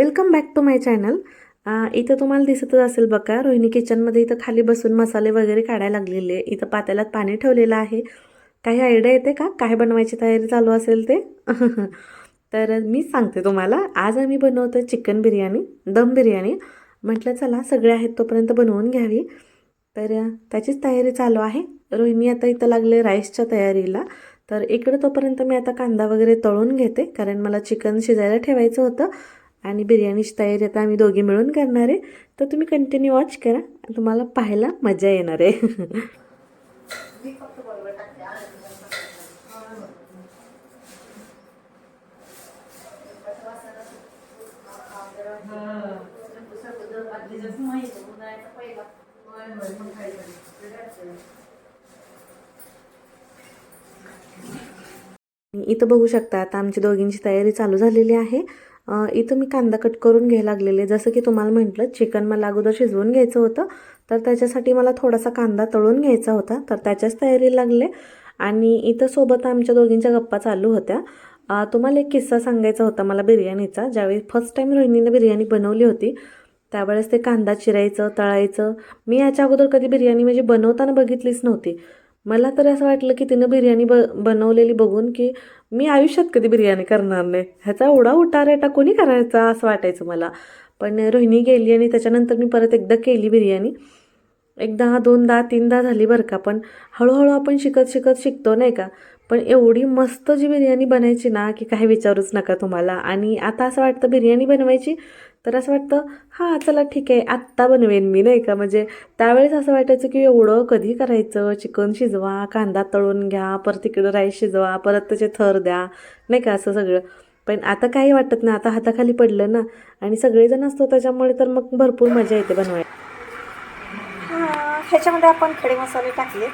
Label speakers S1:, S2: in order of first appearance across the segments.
S1: Welcome back to my channel इथं तुम्हाला दिसतच असेल बघा रोहिणी किचनमध्ये इथं खाली बसून मसाले वगैरे काढायला लागलेले आहे. इथं पातेल्यात पाणी ठेवलेलं आहे. काही आयडिया येते का? काय बनवायची तयारी चालू असेल ते? तर मी सांगते तुम्हाला. आज आम्ही बनवतो चिकन बिर्याणी दम बिर्याणी. म्हटलं चला सगळे आहेत तोपर्यंत बनवून घ्यावी. तर त्याचीच तयारी चालू आहे. रोहिणी आता इथं लागले राईसच्या तयारीला. तर इकडे तोपर्यंत मी आता कांदा वगैरे तळून घेते कारण मला चिकन शिजायला ठेवायचं होतं. आणि बिर्याणीची तयारी आता आम्ही दोघी मिळून करणार आहे. तर तुम्ही कंटिन्यू वॉच करा. तुम्हाला पाहायला मजा येणार आहे. इथं बघू शकता आता आमची दोघींची तयारी चालू झालेली आहे. इथं मी कांदा कट करून घ्यायला लागलेले. जसं की तुम्हाला म्हटलं चिकन मला अगोदर शिजवून घ्यायचं होतं. तर त्याच्यासाठी मला थोडासा कांदा तळून घ्यायचा होता. तर त्याच्याच तयारी लागले. आणि इथं सोबत आमच्या दोघींच्या गप्पा चालू होत्या. तुम्हाला एक किस्सा सांगायचा होता मला बिर्याणीचा. ज्यावेळी फर्स्ट टाईम रोहिणीनं बिर्याणी बनवली होती त्यावेळेस ते कांदा चिरायचं तळायचं. मी याच्या अगोदर कधी बिर्याणी म्हणजे बनवताना बघितलीच नव्हती. मला तर असं वाटलं की तिनं बिर्याणी ब बनवलेली बघून की मी आयुष्यात कधी बिर्याणी करणार नाही. ह्याचा एवढा उटारेटा कोणी करायचा असं वाटायचं मला. पण रोहिणी गेली आणि त्याच्यानंतर मी परत एकदा केली बिर्याणी. एकदा दोनदा तीनदा झाली बरं का पण हळूहळू आपण शिकत शिकत शिकतो नाही का? पण एवढी मस्त जी बिर्याणी बनायची ना की काही विचारूच नका तुम्हाला. आणि आता असं वाटतं बिर्याणी बनवायची तर असं वाटतं हां चला ठीक आहे आत्ता बनवेन मी नाही का? म्हणजे त्यावेळेस असं वाटायचं की एवढं कधी करायचं? चिकन शिजवा कांदा तळून घ्या परत तिकडं राईस शिजवा परत त्याचे थर द्या नाही का? असं सगळं. पण आता काही वाटत नाही आता हाताखाली पडलं ना आणि सगळेजण असतो त्याच्यामुळे तर मग भरपूर मजा येते बनवायला.
S2: ह्याच्यामध्ये आपण खडे मसाले टाकले.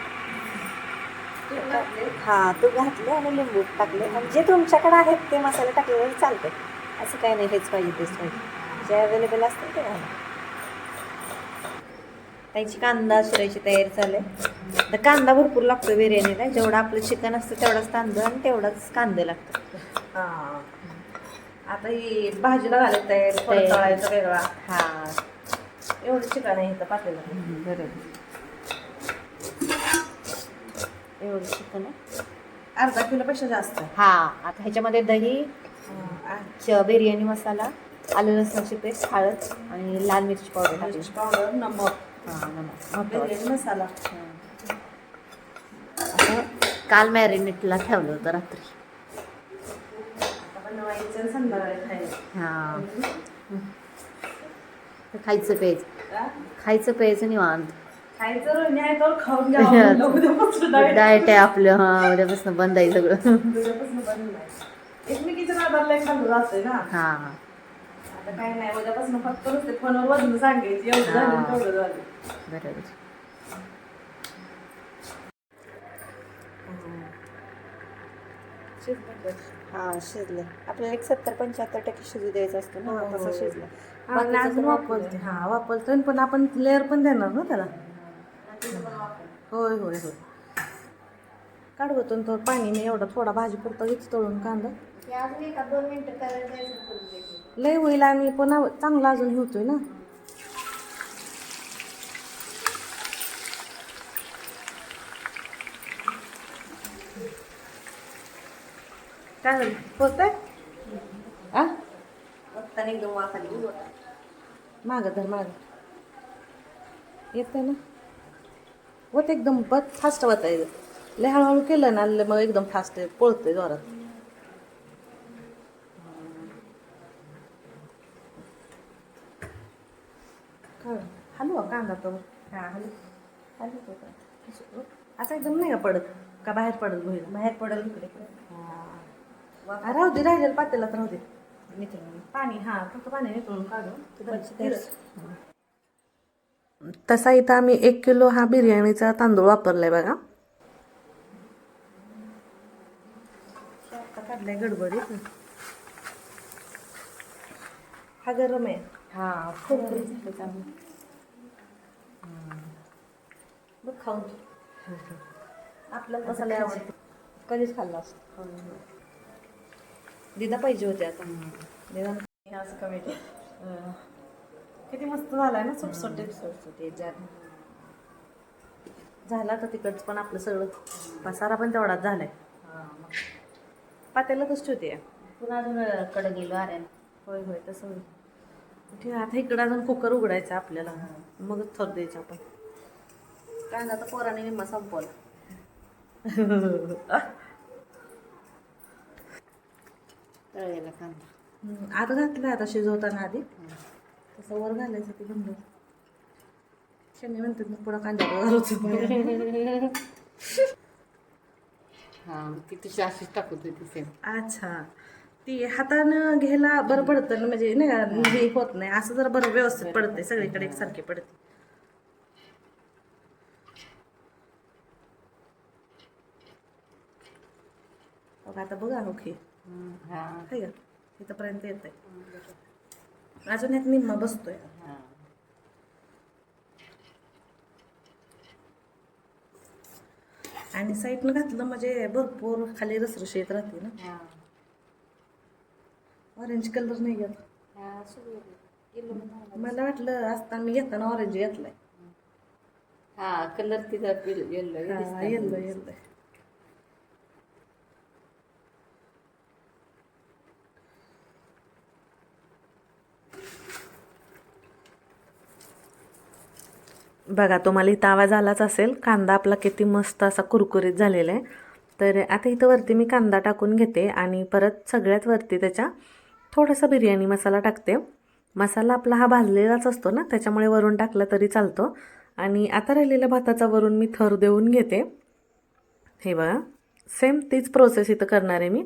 S2: हां तूप घातले आणि लिंबू टाकले. आणि जे तुमच्याकडे आहेत ते मसाले टाकले तरी चालते असं काही नाही हेच पाहिजे तेच पाहिजे. जे अवेलेबल असतील ते घाला. त्याची कांदा शिरायची तयारी चालू आहे. तर कांदा भरपूर लागतो बिर्याणीला. जेवढं आपलं चिकन असतं तेवढाच तांदूळ आणि तेवढाच कांदे लागतात.
S1: आता ही भाजीला घालायचं तयारी. तळायचं वेगळा.
S2: हा.
S1: एवढं चिकन आहे इथं पातेलं.
S2: बरोबर. एवढं चिकन आहे.
S1: अर्धा किलोपेक्षा जास्त.
S2: हा. आता ह्याच्यामध्ये दही च- बिर्याणी मसाला आलं लसणाची पेस्ट हळद आणि लाल मिरची पावडर टाकली.
S1: पावडर नमक.
S2: हा नमक.
S1: बिर्याणी मसाला.
S2: असं काल मॅरिनेटला ठेवलं होतं रात्री.
S1: बनवायचं संध्याकाळी खायचं.
S2: हा. खायचं प्यायचं
S1: का?
S2: खायचं प्यायचं निवांत.
S1: खायचं रोहिणी आहे
S2: आपलं. हा उद्यापासून बंद आहे सगळं.
S1: एकमेकीच्या नादाला खाल्लं जातंय ना.
S2: हा.
S1: आता काय नाही उद्यापासून फक्त नुसते फोनवर वाजून सांगायची एवढं झालं
S2: हा.
S1: तेवढं झालं.
S2: बरोबर. हा शिजले. आपल्याला एक सत्तर पंच्याहत्तर टक्के शिजू द्यायचं असतं ना
S1: हो,
S2: तसं
S1: हो.
S2: शिजलं.
S1: हा,
S2: बाकीचं
S1: अजून वापरते हा वापरतोय पण आपण लेअर पण देणार ना त्याला? होय होय होय. काढवतून तो पाणी मी एवढा थोडा भाजी पुरता घेतो तळून कांदा.
S2: हे अजून एका दोन मिनिटं करायला जायचं.
S1: लय होईल आणि पुन्हा चांगला अजून होतोय ना. काय. मागं धर मागं. येतंय ना? होत एकदम बत फास्ट होत आहे. लय हळूहळू केलं ना मग एकदम फास्ट पळतोय जोरात. काढ. हलवा कांदा तो
S2: हा का?
S1: असं एकदम नाही का पडत? का बाहेर पडत होईल
S2: बाहेर पडेल इकडे.
S1: हा, राहू दे राहिलेलं पातेलात राहू दे. पाणी हा फक्त पाणी काढून. तसा इथं आम्ही एक किलो हा बिर्याणीचा तांदूळ वापरलाय बघा. आता काढलाय गडबडीत. हा गरम आहे.
S2: हा खूप बरं. झालं चांगलं
S1: बघ खाऊन आपल्याला मसाले आवडते.
S2: कधीच खाल्लं असतं.
S1: दिदा पाहिजे होते आता. दिदा
S2: आज कमिटी
S1: अं, किती मस्त झालाय ना सुटसुटीत
S2: सुटसुटीत झालं
S1: झाला तर तिकडचं पण आपलं सगळं. पसारा पण तेवढाच झालाय.
S2: हां
S1: पात्याला कशी होती
S2: पुन्हा अजून कडे गेलो अरे
S1: होय होय तसं होईल. ठीक आहे आता इकडं अजून कुकर उघडायचा आपल्याला. मगच थर द्यायचं आपण.
S2: कांदा तर पोराने निम्मा संपवला. तळलेला कांदा.
S1: आता घातलं आता शिजवताना आधी. तसं वर घालायचं ते बंद. शनी म्हणतात मग पुढं कांदा घालूच
S2: हां ती तुझी अशीच टाकत होती सेम
S1: अच्छा. ती हातानं घ्यायला बरं पडतं ना म्हणजे नाही हे होत नाही. असं जर बरं व्यवस्थित पडते सगळीकडे एकसारखे पडते. बघा आता बघा ओके
S2: हां.
S1: आहे का? इथंपर्यंत येत आहे अजून एक निम्मा बसतोय. आणि साईडनं घातलं म्हणजे भरपूर खाली रसरशी येत राहते ना. ऑरेंज कलर नाही घेत.
S2: हां सगळं गेलो म्हणून
S1: मला वाटलं असताना मी घेताना ऑरेंज घेतलाय.
S2: हां कलर तिचा येल्लो
S1: येल्लो येल्लो बघा तुम्हाला इथं आवाज आलाच असेल. कांदा आपला किती मस्त असा कुरकुरीत झालेला आहे. तर आता इथं वरती मी कांदा टाकून घेते आणि परत सगळ्यात वरती त्याच्या थोडासा बिर्याणी मसाला टाकते. मसाला आपला हा भाजलेलाच असतो ना त्याच्यामुळे वरून टाकला तरी चालतो. आणि आता राहिलेल्या भाताचा वरून मी थर देऊन घेते. हे बघा सेम तीच प्रोसेस इथं करणार आहे मी.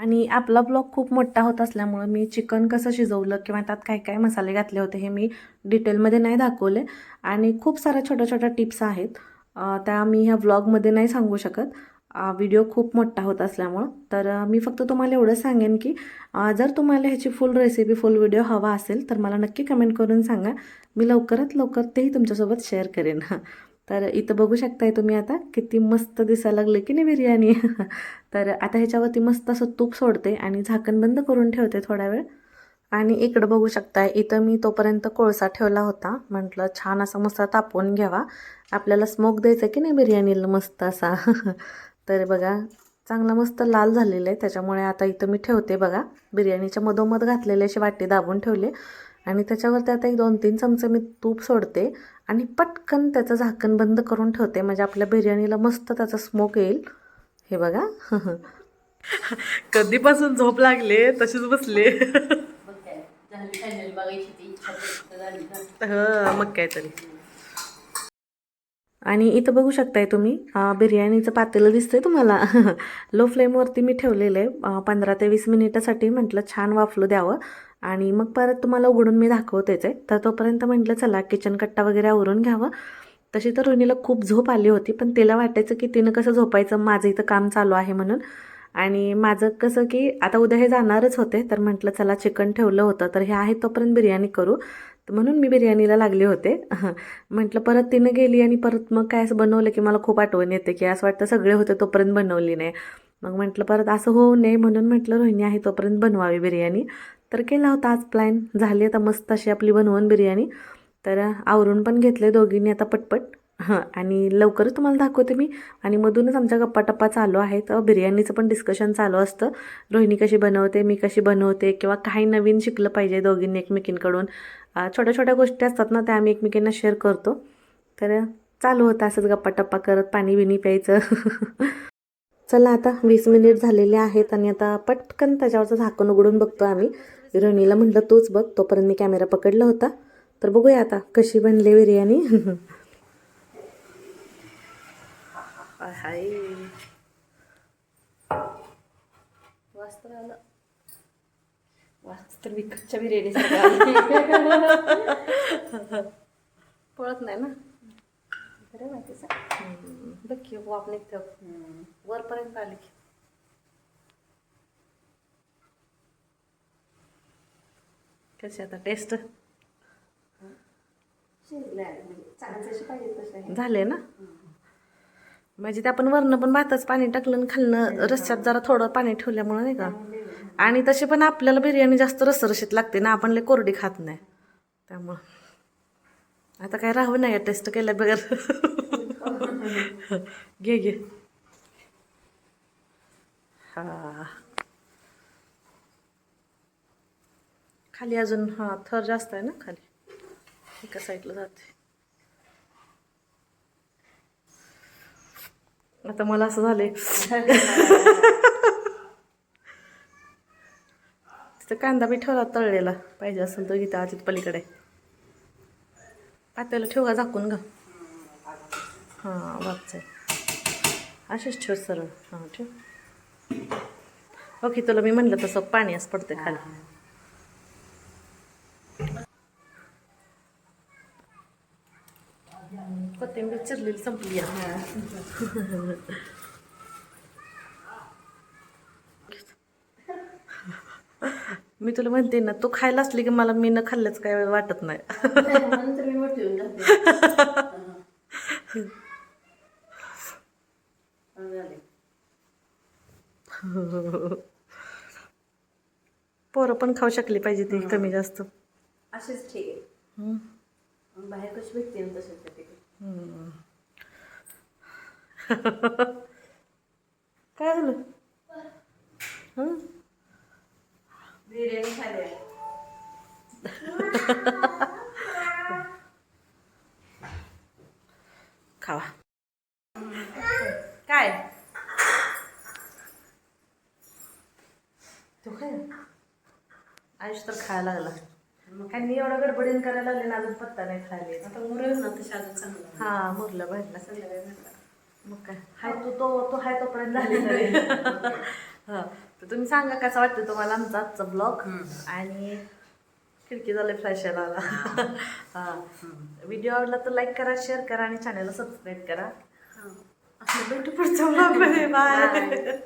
S1: आणि आपला ब्लॉग खूप मोठा होत असल्यामुळं मी चिकन कसं शिजवलं किंवा त्यात काय काय मसाले घातले होते हे मी डिटेलमध्ये नाही दाखवले. आणि खूप साऱ्या छोट्या छोट्या टिप्स आहेत. त्या मी ह्या व्लॉगमध्ये नाही सांगू शकत. व्हिडिओ खूप मोठा होत असल्यामुळं. तर मी फक्त तुम्हाला एवढं सांगेन की जर तुम्हाला ह्याची फुल रेसिपी फुल व्हिडिओ हवा असेल तर मला नक्की कमेंट करून सांगा. मी लवकरात लवकर तेही तुमच्यासोबत शेअर करेन. तर इथं बघू शकताय तुम्ही आता किती मस्त दिसायला लागले की नाही बिर्याणी. तर आता ह्याच्यावरती मस्त असं तूप सोडते आणि झाकण बंद करून ठेवते थोडा वेळ. आणि इकडं बघू शकताय इथं मी तोपर्यंत कोळसा ठेवला होता. म्हटलं छान असा मस्त तापवून घ्यावा. आपल्याला स्मोक द्यायचा की नाही बिर्याणीला मस्त असा? तर बघा चांगला मस्त लाल झालेलं आहे. त्याच्यामुळे आता इथं मी ठेवते बघा. बिर्याणीच्या मधोमध घातलेले असे वाटी दाबून ठेवले. आणि त्याच्यावरती आता एक दोन तीन चमचे मी तूप सोडते. आणि पटकन त्याचं झाकण बंद करून ठेवते. म्हणजे आपल्या बिर्याणीला मस्त त्याचा स्मोक येईल. हे बघा. कधीपासून झोप लागले तशीच बसले. हं, मग काय तरी. आणि इथं बघू शकताय तुम्ही बिर्याणीचं पातेलं दिसतंय तुम्हाला. लो फ्लेमवरती मी ठेवलेलं आहे. पंधरा ते वीस मिनिटासाठी म्हटलं छान वाफलं द्यावं. आणि मग परत तुम्हाला उघडून मी दाखवतेच आहे. तर तोपर्यंत म्हटलं चला किचन कट्टा वगैरे आवरून घ्यावं. तशी तर रोहिणीला खूप झोप आली होती पण तिला वाटायचं की तिनं कसं झोपायचं माझं इथं काम चालू आहे म्हणून. आणि माझं कसं की आता उद्या हे जाणारच होते तर म्हटलं चला चिकन ठेवलं होतं. तर हे आहे तोपर्यंत बिर्याणी करू. तर म्हणून मी बिर्याणीला लागले होते. म्हटलं परत तिनं गेली आणि परत मग काय असं बनवलं की मला खूप आठवण येते की असं वाटतं सगळे होते तोपर्यंत बनवली नाही. मग म्हटलं परत असं होऊ नये म्हणून म्हटलं रोहिणी आहे तोपर्यंत बनवावी बिर्याणी. तर केला होता आज प्लॅन झाली आता मस्त अशी आपली बनवून बिर्याणी. तर आवरून पण घेतले दोघींनी आता पटपट. हां आणि लवकरच तुम्हाला दाखवते मी. आणि मधूनच आमच्या गप्पा टप्पा चालू आहेत. तर बिर्याणीचं पण डिस्कशन चालू असतं. रोहिणी कशी बनवते मी कशी बनवते किंवा काही नवीन शिकलं पाहिजे दोघींनी एकमेकींकडून. छोट्या छोट्या गोष्टी असतात ना त्या आम्ही एकमेकींना शेअर करतो. तर चालू होतं असंच गप्पा टप्पा करत पाणी बिणी प्यायचं. चला आता वीस मिनिट झालेले आहेत आणि आता पटकन त्याच्यावरचं झाकण उघडून बघतो आम्ही. रोहिणीला म्हटलं तूच बघ. तोपर्यंत मी कॅमेरा पकडला होता. तर बघूया आता कशी बनली बिर्याणी. हाय
S2: वास्त्र आलं वास्त्र विकतच्या बिर्याणी
S1: पळत नाही ना?
S2: खरं माहितीच
S1: बघ की वाप निघतं वरपर्यंत आली की. कशी आता टेस्ट झाले ना? म्हणजे ते आपण वरनं पण भाताच पाणी टाकलं आणि खालनं रस्त्यात जरा थोडं पाणी ठेवल्यामुळं नाही का? आणि तशी पण आपल्याला बिर्याणी जास्त रसरशीत लागते ना आपण लय कोरडी खात नाही. त्यामुळं. आता काय राहू नाही टेस्ट केल्या बगैर घे घे. हा. खाली अजून हा थर जास्त आहे ना खाली. एका साईडला जाते. आता मला असं झालंय. तिथं कांदा बी ठेवला तळलेला. पाहिजे असेल तर इथं आजीत पलीकडे. पात्याला ठेव का? झाकून ग हां वागचं असेच ठेव सरळ. हां ठेव. ओके तुला मी म्हणलं तसं पाणी असं पडते खाली. कोथिंबीर चिरलेली संपली मी तुला म्हणते ना तू खायला असली की मला मी न खाल्लंच काय वाटत नाही. पोरं पण खाऊ शकली पाहिजे ती कमी जास्त.
S3: असेच ठीक आहे. बाहेर कशी भेटते तसेच
S1: काय झालं? खावा. काय? तो काय? आयुष तर खायला लागला. आणि मी एवढा गडबडीन करायला लागले ना अजून पत्ता नाही खायला
S3: आता मुरळ ना तशी अजून चांगलं
S1: हा मुरलं बाहेरला
S3: संध्याकाळी
S1: मग काय? हाय तू तो तो हाय तोपर्यंत झाली तरी. हा. तर तुम्ही सांगा कसा वाटतं तुम्हाला आमचा आजचा ब्लॉग आणि खिडकी झाले फ्लॅश यायला आला. हा. व्हिडिओ आवडला तर लाईक करा शेअर करा आणि चॅनलला सबस्क्राईब करा. भेटू पुढच्या ब्लॉगमध्ये बाय